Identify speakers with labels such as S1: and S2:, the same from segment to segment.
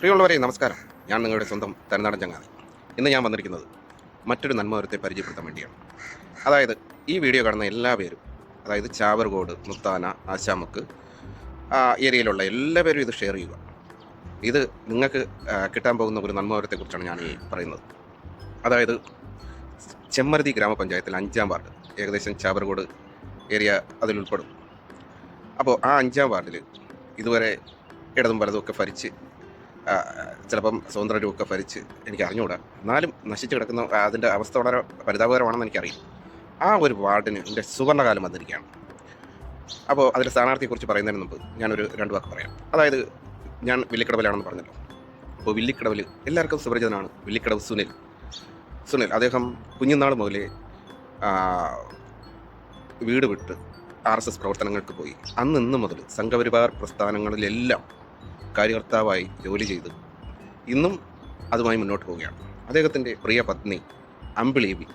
S1: പ്രിയമുള്ളവരെ നമസ്കാരം. ഞാൻ നിങ്ങളുടെ സ്വന്തം തരനാടൻ ചങ്ങാതി. ഇന്ന് ഞാൻ വന്നിരിക്കുന്നത് മറ്റൊരു നന്മവരത്തെ പരിചയപ്പെടുത്താൻ വേണ്ടിയാണ്. അതായത് ഈ വീഡിയോ കാണുന്ന എല്ലാ പേരും അതായത് ചാവർകോട് മുത്താന ആശാമക്ക് ഏരിയയിലുള്ള എല്ലാ പേരും ഇത് ഷെയർ ചെയ്യുക. ഇത് നിങ്ങൾക്ക് കിട്ടാൻ പോകുന്ന ഒരു നന്മവരത്തെക്കുറിച്ചാണ് ഞാൻ ഈ പറയുന്നത്. അതായത് ചെമ്മരുതി ഗ്രാമപഞ്ചായത്തിൽ അഞ്ചാം വാർഡ് ഏകദേശം ചാവർകോട് ഏരിയ അതിലുൾപ്പെടും അപ്പോൾ ആ അഞ്ചാം വാർഡിൽ ഇതുവരെ ഇടതും വലതും ഒക്കെ ഭരിച്ച് ചിലപ്പം സ്വതന്ത്ര രൂപമൊക്കെ ഭരിച്ച് എനിക്ക് അറിഞ്ഞുകൂടാ എന്നാലും നശിച്ചു കിടക്കുന്ന അതിന്റെ അവസ്ഥ വളരെ പരിതാപകരമാണെന്ന് എനിക്കറിയാം. ആ ഒരു വാർഡിന് എന്റെ സുവർണകാലം വന്നിരിക്കുകയാണ്. അപ്പോൾ അതിന്റെ സ്ഥാനാർത്ഥിയെക്കുറിച്ച് പറയുന്നതിന് മുമ്പ് ഞാനൊരു രണ്ട് വാക്ക് പറയാം. അതായത് ഞാൻ വില്ലിക്കടവിലാണെന്ന് പറഞ്ഞല്ലോ. അപ്പോൾ വില്ലിക്കടവിൽ എല്ലാവർക്കും സുപരിചിതനാണ് വില്ലിക്കടവ് സുനിൽ. സുനിൽ അദ്ദേഹം കുഞ്ഞുനാൾ മുതലേ വീട് വിട്ട് ആർ എസ് എസ് പ്രവർത്തനങ്ങൾക്ക് പോയി. അന്ന് ഇന്ന് മുതൽ സംഘപരിവാർ പ്രസ്ഥാനങ്ങളിലെല്ലാം കാര്യകർത്താവായി ജോലി ചെയ്ത്. ഇന്നും അതുമായി മുന്നോട്ട് പോവുകയാണ്. അദ്ദേഹത്തിന്റെ പ്രിയ പത്നി അമ്പിളി ബി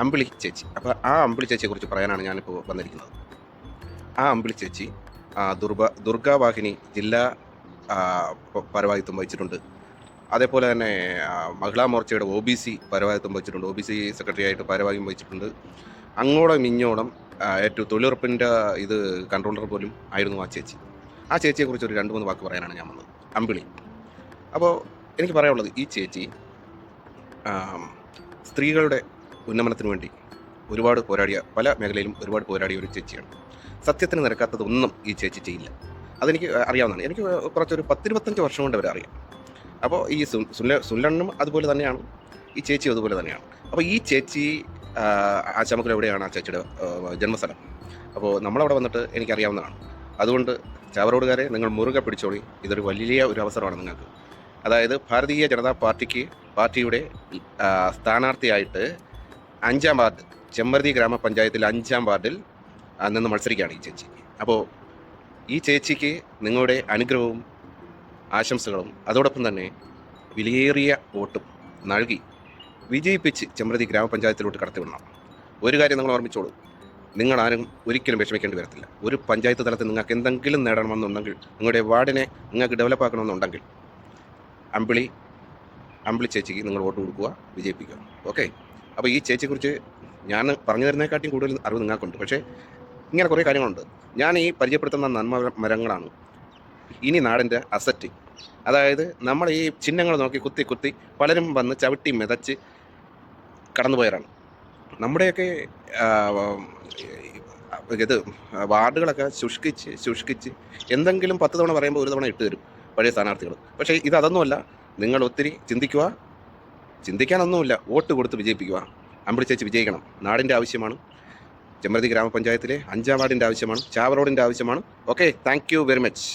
S1: അമ്പിളി ചേച്ചി. അപ്പോൾ ആ അമ്പിളി ചേച്ചിയെക്കുറിച്ച് പറയാനാണ് ഞാനിപ്പോൾ വന്നിരിക്കുന്നത്. ആ അമ്പിളി ചേച്ചി ദുർബ ദുർഗാവാഹിനി ജില്ലാ പരവാഹിത്വം വഹിച്ചിട്ടുണ്ട്. അതേപോലെ തന്നെ മഹിളാ മോർച്ചയുടെ ഒ ബി സി പരവാഹിത്വം വഹിച്ചിട്ടുണ്ട്. ഒ ബി സി സെക്രട്ടറി ആയിട്ട് പരവാഹിത്വം വഹിച്ചിട്ടുണ്ട്. അങ്ങോളം ഇങ്ങോളം ഏറ്റവും തൊഴിലുറപ്പിന്റെ ഇത് കൺട്രോളർ പോലും ആയിരുന്നു ആ ചേച്ചി. ആ ചേച്ചിയെക്കുറിച്ച് ഒരു രണ്ട് മൂന്ന് വാക്ക് പറയാനാണ് ഞാൻ വന്നത്. അമ്പിളി. അപ്പോൾ എനിക്ക് പറയാനുള്ളത് ഈ ചേച്ചി സ്ത്രീകളുടെ ഉന്നമനത്തിന് വേണ്ടി ഒരുപാട് പോരാടിയ പല മേഖലയിലും ഒരുപാട് പോരാടിയ ഒരു ചേച്ചിയാണ്. സത്യത്തിന് നിരക്കാത്തതൊന്നും ഈ ചേച്ചി ചെയ്യില്ല. അതെനിക്ക് അറിയാവുന്നതാണ്. എനിക്ക് കുറച്ചൊരു പത്തിരുപത്തഞ്ച് വർഷം കൊണ്ട് വരെ അറിയാം. അപ്പോൾ ഈ സുല്ല സുല്ലണ്ണും അതുപോലെ തന്നെയാണ്. ഈ ചേച്ചി അതുപോലെ തന്നെയാണ്. അപ്പോൾ ഈ ചേച്ചി ആശാമക്കുൽ എവിടെയാണ് ആ ചേച്ചിയുടെ ജന്മസ്ഥലം? അപ്പോൾ നമ്മളവിടെ വന്നിട്ട് എനിക്കറിയാവുന്നതാണ്. അതുകൊണ്ട് ചാവറോടുകാരെ നിങ്ങൾ മുറുകെ പിടിച്ചോളി. ഇതൊരു വലിയ ഒരു അവസരമാണ് നിങ്ങൾക്ക്. അതായത് ഭാരതീയ ജനതാ പാർട്ടിക്ക് പാർട്ടിയുടെ സ്ഥാനാർത്ഥിയായിട്ട് അഞ്ചാം വാർഡ് ചെമ്മരുതി ഗ്രാമപഞ്ചായത്തിൽ അഞ്ചാം വാർഡിൽ നിന്ന് മത്സരിക്കുകയാണ് ഈ ചേച്ചി. അപ്പോൾ ഈ ചേച്ചിക്ക് നിങ്ങളുടെ അനുഗ്രഹവും ആശംസകളും അതോടൊപ്പം തന്നെ വിലയേറിയ വോട്ടും നൽകി വിജയിപ്പിച്ച് ചെമ്പ്രതി ഗ്രാമപഞ്ചായത്തിലോട്ട് കടത്തിവിടണം. ഒരു കാര്യം നിങ്ങൾ ഓർമ്മിച്ചോളൂ. നിങ്ങൾ ആരും ഒരിക്കലും വിഷമിക്കേണ്ടി വരത്തില്ല. ഒരു പഞ്ചായത്ത് തലത്തിൽ നിങ്ങൾക്ക് എന്തെങ്കിലും നേടണമെന്നുണ്ടെങ്കിൽ നിങ്ങളുടെ വാർഡിനെ നിങ്ങൾക്ക് ഡെവലപ്പ് ആക്കണമെന്നുണ്ടെങ്കിൽ അമ്പിളി അമ്പിളി ചേച്ചിക്ക് നിങ്ങൾ വോട്ട് കൊടുക്കുക വിജയിപ്പിക്കുക. ഓക്കെ അപ്പോൾ ഈ ചേച്ചിയെക്കുറിച്ച് ഞാൻ പറഞ്ഞു തരുന്നതിനെക്കാട്ടിയും കൂടുതൽ അറിവ് നിങ്ങൾക്കുണ്ട്. പക്ഷേ ഇങ്ങനെ കുറേ കാര്യങ്ങളുണ്ട്. ഞാൻ ഈ പരിചയപ്പെടുത്തുന്ന നന്മ മരങ്ങളാണ് ഇനി നാടിന്റെ അസറ്റ് അതായത് നമ്മൾ ഈ ചിഹ്നങ്ങൾ നോക്കി കുത്തി കുത്തി പലരും വന്ന് ചവിട്ടി മെതച്ച് കടന്നുപോയവരാണ്. നമ്മുടെയൊക്കെ ഇത് വാർഡുകളൊക്കെ ശുഷ്കിച്ച് ശുഷ്കിച്ച് എന്തെങ്കിലും പത്ത് തവണ പറയുമ്പോൾ ഒരു തവണ ഇട്ട് തരും പഴയ സ്ഥാനാർത്ഥികൾ പക്ഷേ ഇത് അതൊന്നുമല്ല. നിങ്ങൾ ഒത്തിരി ചിന്തിക്കുക. ചിന്തിക്കാനൊന്നുമില്ല. വോട്ട് കൊടുത്ത് വിജയിപ്പിക്കുക. അമ്പിളി ചേച്ചി വിജയിക്കണം. നാടിന്റെ ആവശ്യമാണ്. ചെമ്മരതി ഗ്രാമപഞ്ചായത്തിലെ അഞ്ചാം വാർഡിന്റെ ആവശ്യമാണ്. ചാവറോഡിന്റെ ആവശ്യമാണ്. Okay thank very much.